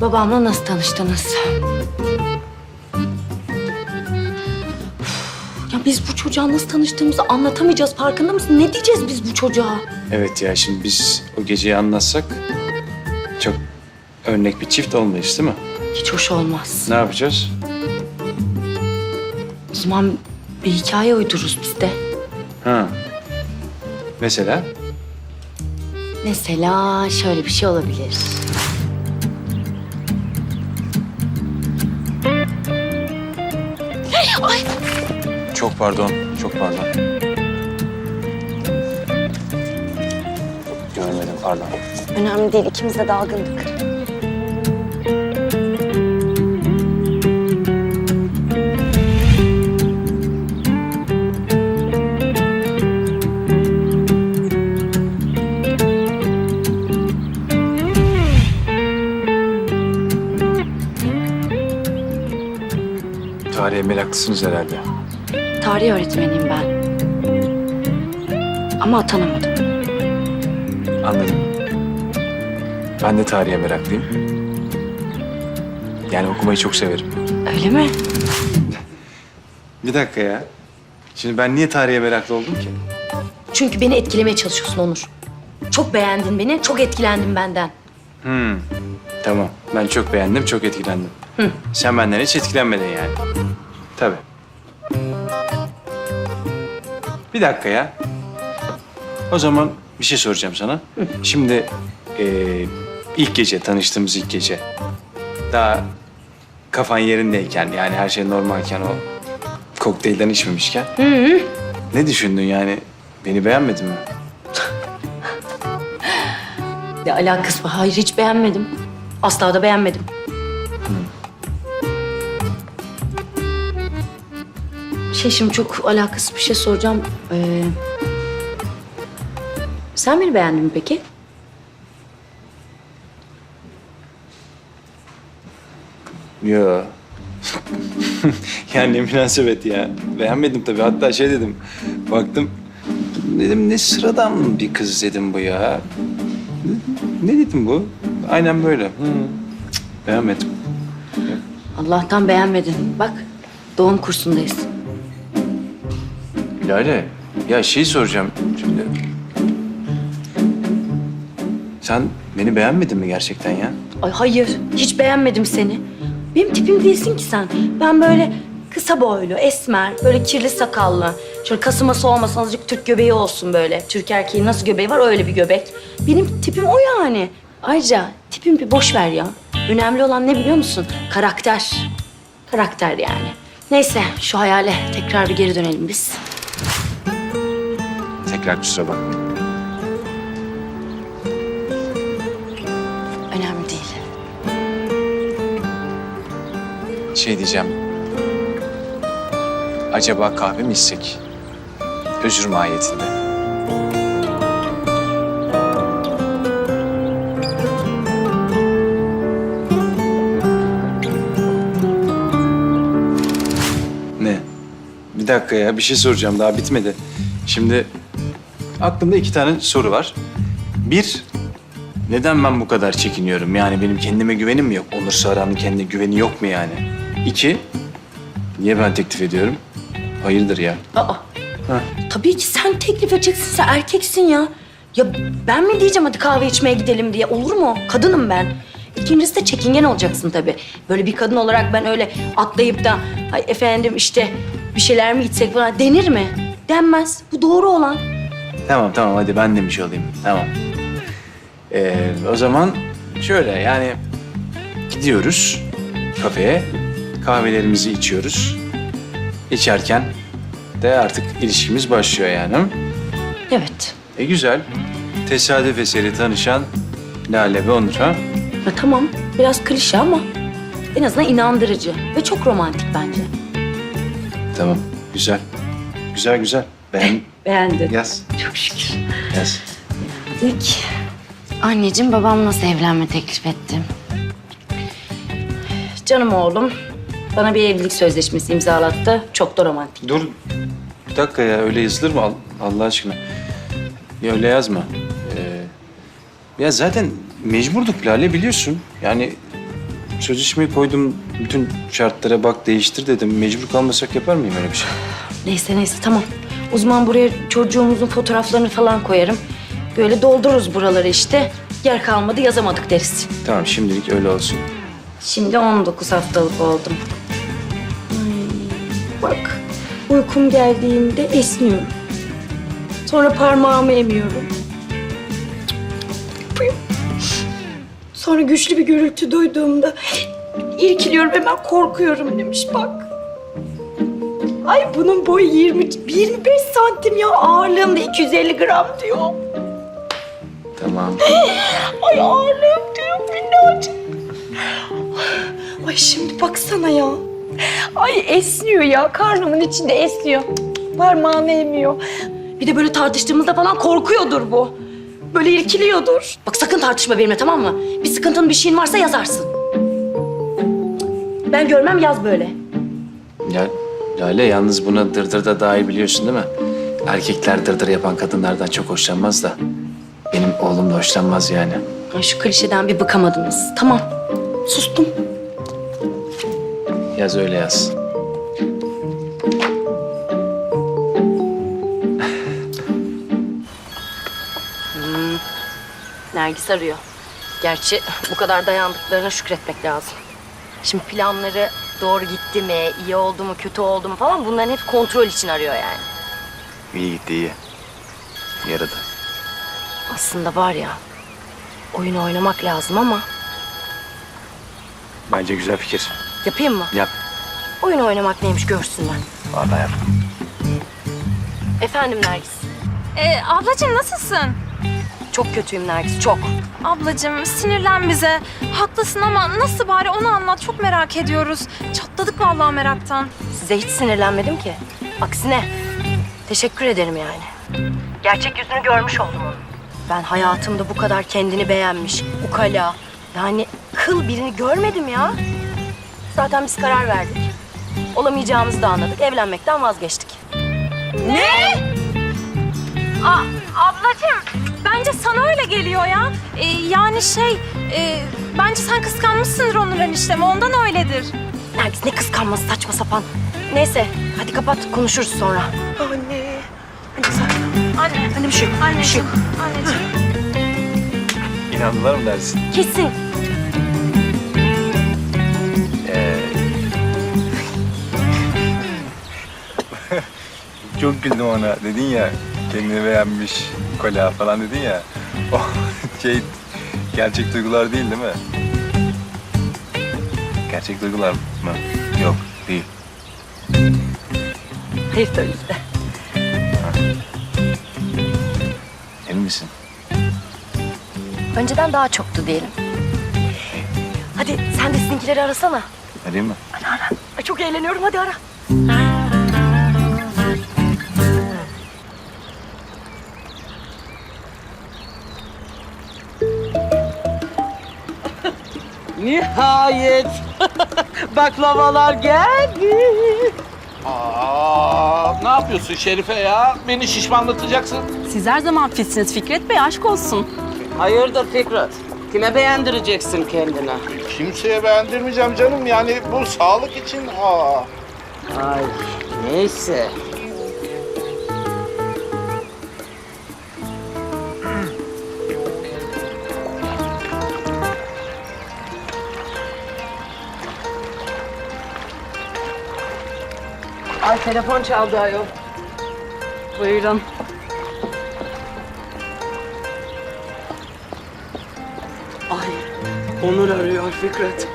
babamla nasıl tanıştınız? Ya biz bu çocuğa nasıl tanıştığımızı anlatamayacağız. Farkında mısın? Ne diyeceğiz biz bu çocuğa? Evet ya şimdi biz o geceyi anlatsak çok örnek bir çift olmayız değil mi? Hiç hoş olmaz. Ne yapacağız? O zaman bir hikaye uydururuz biz de. Ha. Mesela? Mesela şöyle bir şey olabilir. Pardon, çok pardon. Görmedim, pardon. Önemli değil. ikimiz de dalgındık. Tarihe meraklısınız herhalde. Tarih öğretmeniyim ben. Ama atanamadım. Anladım. Ben de tarihe meraklıyım. Yani okumayı çok severim. Öyle mi? Bir dakika ya. Şimdi ben niye tarihe meraklı oldum ki? Çünkü beni etkilemeye çalışıyorsun Onur. Çok beğendin beni, çok etkilendin benden. Hmm. Tamam. Ben çok beğendim, çok etkilendim. Sen benden hiç etkilenmedin yani. Tabii. Bir dakika ya. O zaman bir şey soracağım sana. Şimdi eee, ilk gece, tanıştığımız ilk gece. Daha kafan yerindeyken yani her şey normalken o kokteylden içmemişken. Ne düşündün yani? Beni beğenmedin mi? Ne alakası var? Hayır hiç beğenmedim. Asla da beğenmedim. Şey şimdi çok alakasız bir şey soracağım. Ee, sen beni beğendin mi peki? Yo. yani ne münasebet ya. Beğenmedim tabii. Hatta şey dedim. Baktım. Dedim ne sıradan bir kız dedim bu ya. Ne dedim bu? Aynen böyle. Hı. Cık, beğenmedim. Allah'tan beğenmedin. Bak doğum kursundayız. Lale. Ya şey soracağım şimdi. Sen beni beğenmedin mi gerçekten ya? Ay hayır, hiç beğenmedim seni. Benim tipim değilsin ki sen. Ben böyle kısa boylu, esmer, böyle kirli sakallı. Şöyle kasıması olmasın, azıcık Türk göbeği olsun böyle. Türk erkeği nasıl göbeği var öyle bir göbek. Benim tipim o yani. Ayrıca tipim bir boş ver ya. Önemli olan ne biliyor musun? Karakter. Karakter yani. Neyse şu hayale tekrar bir geri dönelim biz. Tekrar kusura bakmayın. Önemli değil. Şey diyeceğim. Acaba kahve mi içsek? Özür mahiyetinde. Ne? Bir dakika ya bir şey soracağım daha bitmedi. Şimdi aklımda iki tane soru var. Bir, neden ben bu kadar çekiniyorum? Yani benim kendime güvenim mi yok? Onur Saran'ın kendine güveni yok mu yani? İki, niye ben teklif ediyorum? Hayırdır ya? Aa. Tabii ki sen teklif edeceksin. Sen erkeksin ya. Ya ben mi diyeceğim hadi kahve içmeye gidelim diye? Olur mu? Kadınım ben. İkincisi de çekingen olacaksın tabii. Böyle bir kadın olarak ben öyle atlayıp da ay efendim işte bir şeyler mi içsek falan denir mi? Denmez. Bu doğru olan. Tamam tamam hadi ben demiş olayım. Tamam. Ee, o zaman şöyle yani gidiyoruz kafeye. Kahvelerimizi içiyoruz. İçerken de artık ilişkimiz başlıyor yani. Evet. E güzel. Tesadüf eseri tanışan Lale ve Onur ha? Ya tamam. Biraz klişe ama en azından inandırıcı ve çok romantik bence. Tamam. Güzel. Güzel güzel. Ben Beğendin. yaz. Çok şükür. Yaz. Peki. Anneciğim babam nasıl evlenme teklif etti? Canım oğlum bana bir evlilik sözleşmesi imzalattı. Çok da romantik. Dur. Bir dakika ya öyle yazılır mı Al- Allah aşkına? Ya öyle yazma. Ee, ya zaten mecburduk Lale biliyorsun. Yani sözleşmeyi koydum. Bütün şartlara bak değiştir dedim. Mecbur kalmasak yapar mıyım öyle bir şey? Neyse neyse tamam. O zaman buraya çocuğumuzun fotoğraflarını falan koyarım. Böyle doldururuz buraları işte. Yer kalmadı yazamadık deriz. Tamam şimdilik öyle olsun. Şimdi 19 haftalık oldum. Ay, bak uykum geldiğinde esniyorum. Sonra parmağımı emiyorum. Sonra güçlü bir gürültü duyduğumda irkiliyorum hemen korkuyorum demiş bak. Ay bunun boyu 20, 25 santim ya ağırlığım da 250 gram diyor. Tamam. Ay ağırlığım diyor minnacık. Ay şimdi baksana ya. Ay esniyor ya. Karnımın içinde esniyor. Parmağını emiyor. Bir de böyle tartıştığımızda falan korkuyordur bu. Böyle irkiliyordur. Bak sakın tartışma benimle tamam mı? Bir sıkıntın bir şeyin varsa yazarsın. Ben görmem yaz böyle. Ya Lale yalnız buna dırdır da daha iyi biliyorsun değil mi? Erkekler dırdır yapan kadınlardan çok hoşlanmaz da. Benim oğlum da hoşlanmaz yani. Ay şu klişeden bir bıkamadınız. Tamam. Sustum. Yaz öyle yaz. Nergis arıyor. Gerçi bu kadar dayandıklarına şükretmek lazım. Şimdi planları doğru gitti mi, iyi oldu mu, kötü oldu mu falan bunların hep kontrol için arıyor yani. İyi gitti iyi. Yaradı. Aslında var ya, oyun oynamak lazım ama Bence güzel fikir. yapayım mı? Yap. Oyun oynamak neymiş görsünler. Vallahi yap. Efendim Nergis. Ee, ablacığım nasılsın? Çok kötüyüm Nergis, çok. Ablacığım sinirlen bize. Haklısın ama nasıl bari onu anlat çok merak ediyoruz. Çatladık vallahi meraktan. Size hiç sinirlenmedim ki. Aksine teşekkür ederim yani. Gerçek yüzünü görmüş oldum onun. Ben hayatımda bu kadar kendini beğenmiş, ukala, yani kıl birini görmedim ya. Zaten biz karar verdik. Olamayacağımızı da anladık. Evlenmekten vazgeçtik. Aa, ablacığım bence sana öyle geliyor ya. Ee, yani şey e, bence sen kıskanmışsındır Onur eniştemi ondan öyledir. Nergis ne kıskanması saçma sapan. Neyse hadi kapat konuşuruz sonra. Anne. Anne. Anne bir şey yok. Bir şey yok. Anneciğim. İnandılar mı dersin? Kesin. Çok güldüm ona. Dedin ya kendini beğenmiş kola falan dedin ya. O şey gerçek duygular değil değil mi? Gerçek duygular mı? Yok değil. Hayır tabii ki de. Emin misin? Önceden daha çoktu diyelim. Hadi sen de sizinkileri arasana. Arayayım mı? Ay çok eğleniyorum hadi ara. Nihayet baklavalar geldi. Aa, ne yapıyorsun Şerife ya? Beni şişmanlatacaksın. Siz her zaman fitsiniz Fikret Bey, aşk olsun. Hayırdır Fikret? Kime beğendireceksin kendine? Kimseye beğendirmeyeceğim canım. Yani bu sağlık için. Aa. Ay neyse. Ay telefon çaldı ayol. Buyurun. Ay Onur arıyor Fikret.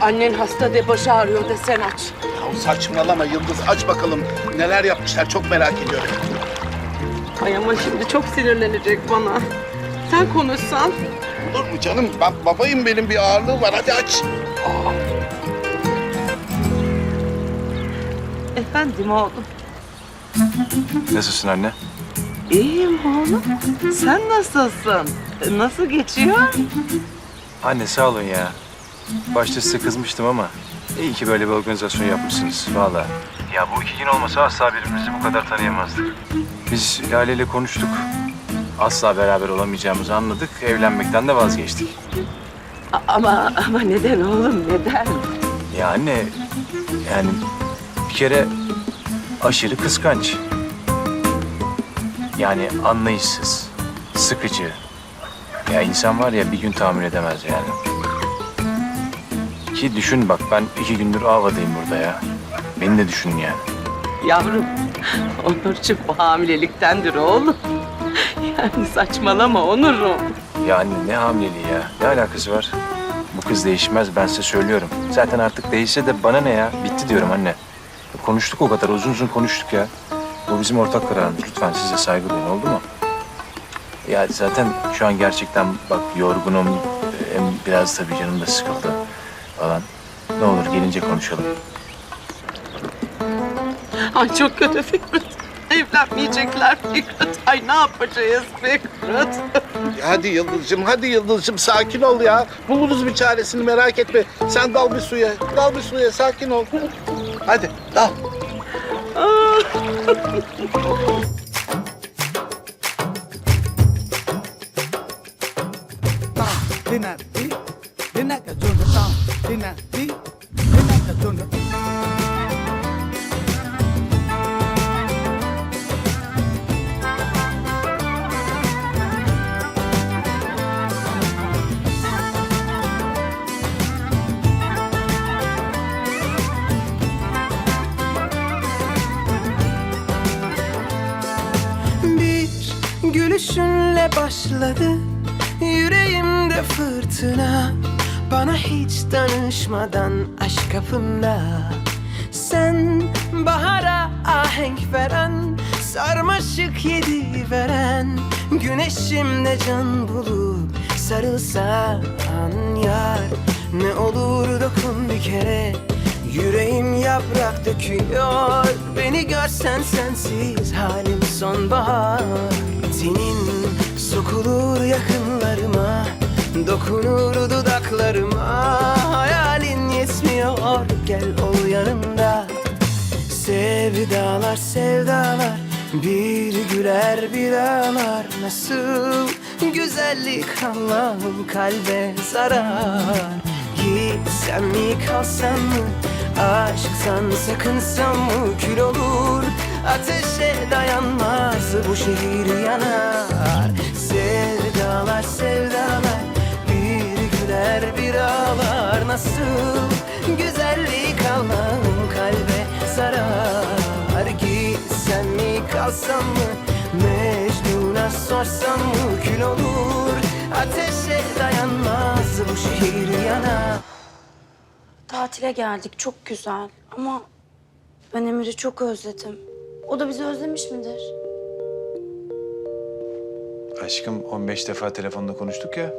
Annen hasta de başı ağrıyor de sen aç. Ya saçmalama Yıldız. Aç bakalım. Neler yapmışlar çok merak ediyorum. Ay ama şimdi çok sinirlenecek bana. Sen konuşsan. Olur mu canım? Ben babayım benim bir ağırlığı var. Hadi aç. Efendim oğlum. Nasılsın anne? İyiyim oğlum. Sen nasılsın? Nasıl geçiyor? Anne sağ olun ya. Başta size kızmıştım ama iyi ki böyle bir organizasyon yapmışsınız vallahi. Ya bu iki gün olmasa asla birbirimizi bu kadar tanıyamazdık. Biz Lale ile konuştuk. Asla beraber olamayacağımızı anladık. Evlenmekten de vazgeçtik. A- Ama ama neden oğlum neden? Ya anne yani kere aşırı kıskanç. Yani anlayışsız, sıkıcı. Ya insan var ya bir gün tahammül edemez yani. Ki düşün bak ben iki gündür Ava'dayım burada ya. Beni de düşün yani. Yavrum, Onurcuğum bu hamileliktendir oğlum. Yani saçmalama Onur'um. Ya anne ne hamileliği ya? Ne alakası var? Bu kız değişmez ben size söylüyorum. Zaten artık değişse de bana ne ya? Bitti diyorum anne. Konuştuk o kadar uzun uzun konuştuk ya. Bu bizim ortak kararımız. Lütfen siz de saygı duyun oldu mu? Ya zaten şu an gerçekten bak yorgunum. Hem biraz tabii canım da sıkıldı falan. Ne olur gelince konuşalım. Ay çok kötü Fikret. Evlenmeyecekler Fikret. Ay ne yapacağız Fikret? Hadi Yıldız'cığım, hadi Yıldız'cığım sakin ol ya. Buluruz bir çaresini merak etme. Sen dal bir suya, dal bir suya sakin ol. 哎，对，走。爸，你那地，你那个种的稻，你那地，你那个种的地。Gülüşünle başladı Yüreğimde fırtına. Bana hiç danışmadan aşk kapında Sen bahara ahenk veren Sarmaşık yedi veren. Güneşimde can bulup sarılsan yar Ne olur dokun bir kere. Yüreğim yaprak döküyor Beni görsen sensiz halim sonbahar Senin sokulur yakınlarıma Dokunur dudaklarıma. Hayalin yetmiyor gel ol yanımda. Sevdalar sevdalar Bir güler bir ağlar. Nasıl güzellik Allah'ım kalbe zarar? Gitsem mi kalsam mı? Aşksan sakınsam mı? Kül olur Ateşe dayanmaz bu şehir yanar. Sevdalar sevdalar Bir güler bir ağlar. Nasıl güzellik Allah'ım kalbe zarar Gitsem mi kalsam mı? Mecnun'a sorsam mı? Kül olur. Ateşe dayanmaz bu şehir yanar. Tatile geldik çok güzel. Ama ben Emir'i çok özledim. O da bizi özlemiş midir? Aşkım 15 defa telefonda konuştuk ya.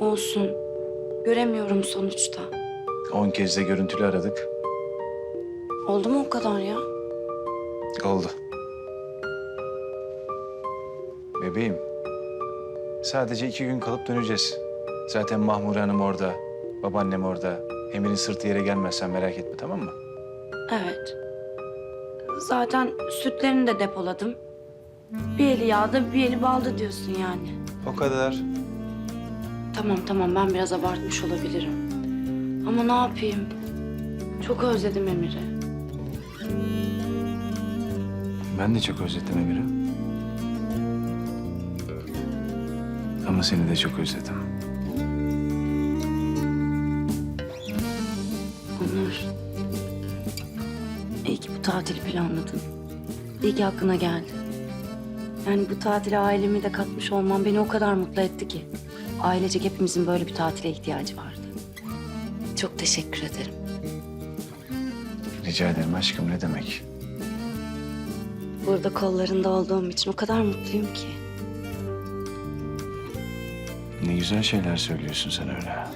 Olsun. Göremiyorum sonuçta. 10 kez de görüntülü aradık. Oldu mu o kadar ya? Oldu. Bebeğim. Sadece iki gün kalıp döneceğiz. Zaten Mahmure Hanım orada. Babaannem orada. Emir'in sırtı yere gelmez sen merak etme tamam mı? Evet. Zaten sütlerini de depoladım. Bir eli yağda bir eli balda diyorsun yani. O kadar. Tamam tamam ben biraz abartmış olabilirim. Ama ne yapayım? Çok özledim Emir'i. Ben de çok özledim Emir'i. Ama seni de çok özledim. Tatili planladın. İyi ki aklına geldi. Yani bu tatile ailemi de katmış olman beni o kadar mutlu etti ki. Ailecek hepimizin böyle bir tatile ihtiyacı vardı. Çok teşekkür ederim. Rica ederim aşkım ne demek? Burada kollarında olduğum için o kadar mutluyum ki. Ne güzel şeyler söylüyorsun sen öyle.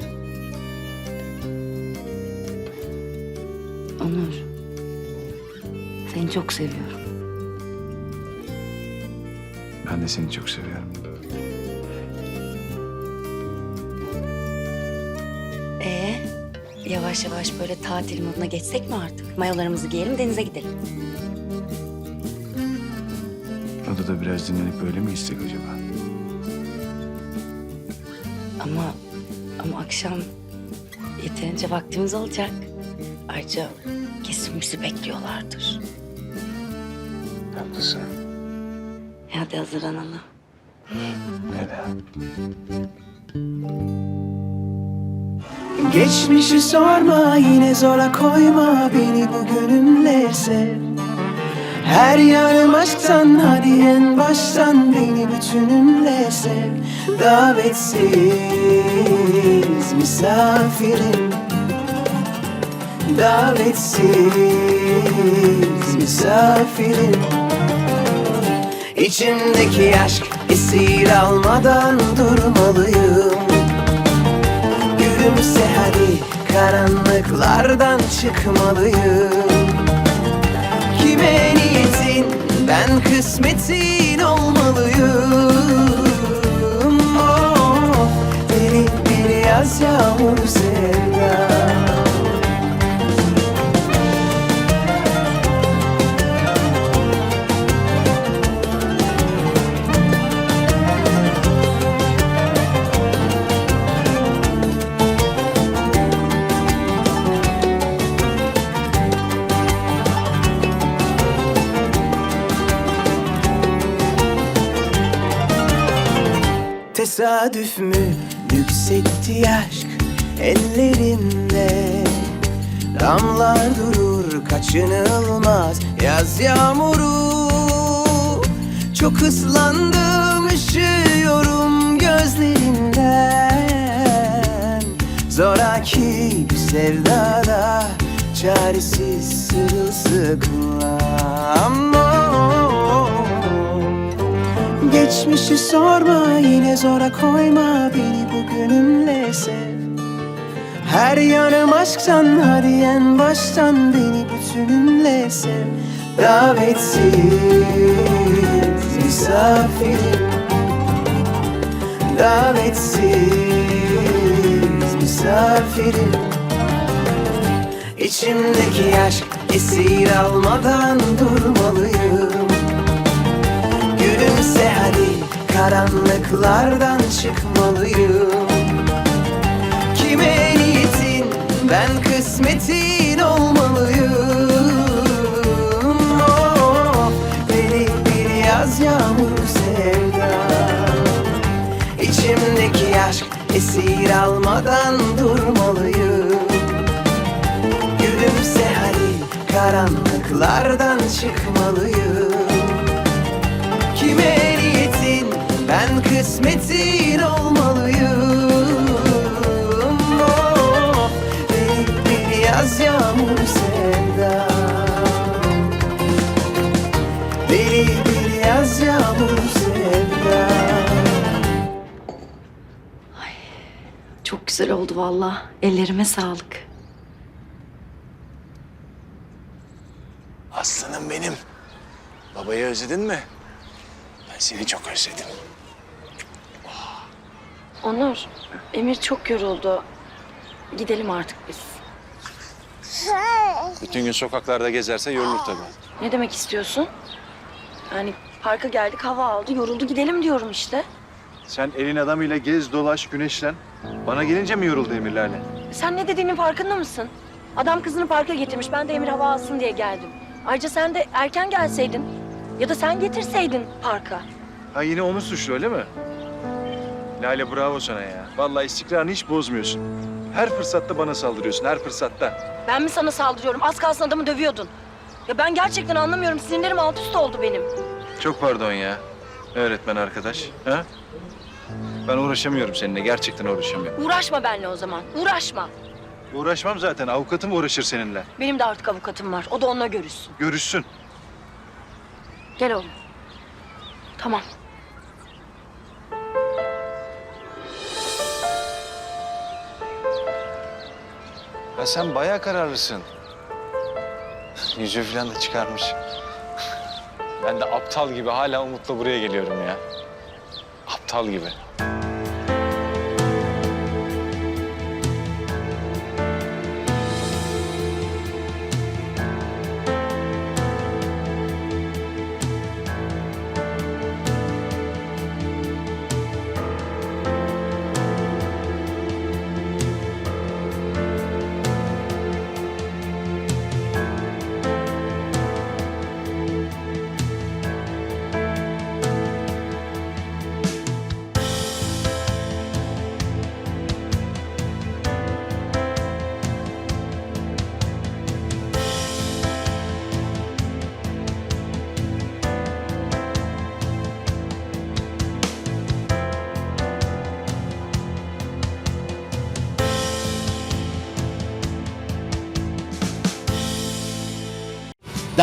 Onur. Seni çok seviyorum. Ben de seni çok seviyorum. Ee, yavaş yavaş böyle tatil moduna geçsek mi artık? Mayolarımızı giyelim denize gidelim. Odada biraz dinlenip böyle mi gitsek acaba? Ama ama akşam yeterince vaktimiz olacak. Ayrıca kesin bizi bekliyorlardır. Haklısın. E Hadi hazırlanalım. Neden? Geçmişi sorma yine zora koyma beni bugünümle sev Her yanım aşktan hadi en baştan beni bütünümle sev Davetsiz misafirim Davetsiz misafirim. İçimdeki aşk esir almadan durmalıyım. Gülümse hadi karanlıklardan çıkmalıyım. Kime niyetin ben kısmetin olmalıyım. Oh, Deli bir yaz yağmur sevda Tesadüf mü? Yükseltti aşk ellerinde. Damlar durur kaçınılmaz. Yaz yağmuru. Çok ıslandım üşüyorum gözlerinden Zoraki bir sevdada çaresiz sırılsıklam Geçmişi sorma yine zora koyma beni bugünümle sev. Her yanım aşktan hadi en baştan beni bütünümle sev. Davetsiz misafirim. Davetsiz misafirim. İçimdeki aşk esir almadan durmalıyım Gülümse hadi karanlıklardan çıkmalıyım. Kime niyetin? Ben kısmetin olmalıyım. Oh, Deli bir yaz yağmur sevda. İçimdeki aşk esir almadan durmalıyım. Gülümse hadi karanlıklardan çıkmalıyım Kime niyetin ben kısmetin olmalıyım oh, Deli bir yaz yağmur sevda Deli bir yaz yağmur sevda Çok güzel oldu vallahi. Ellerime sağlık. Aslanım benim. Babayı özledin mi? Seni çok özledim. Onur, Emir çok yoruldu. Gidelim artık biz. Bütün gün sokaklarda gezerse yorulur tabii. Ne demek istiyorsun? Yani parka geldik, hava aldı, yoruldu gidelim diyorum işte. Sen elin adamıyla gez dolaş güneşlen. Bana gelince mi yoruldu emirlerle? Sen ne dediğinin farkında mısın? Adam kızını parka getirmiş, ben de Emir hava alsın diye geldim. Ayrıca sen de erken gelseydin ya da sen getirseydin parka. Ha yine onu suçlu öyle mi? Lale bravo sana ya. Vallahi istikrarını hiç bozmuyorsun. Her fırsatta bana saldırıyorsun, her fırsatta. Ben mi sana saldırıyorum? Az kalsın adamı dövüyordun. Ya ben gerçekten anlamıyorum. Sinirlerim alt üst oldu benim. Çok pardon ya. Öğretmen arkadaş. Ha? Ben uğraşamıyorum seninle. Gerçekten uğraşamıyorum. Uğraşma benimle o zaman. Uğraşma. Uğraşmam zaten. Avukatım uğraşır seninle. Benim de artık avukatım var. O da onunla görüşsün. Görüşsün. Gel oğlum. Tamam. Ya sen bayağı kararlısın. Yüzüğü falan da çıkarmış. Ben de aptal gibi hala umutla buraya geliyorum ya. Aptal gibi.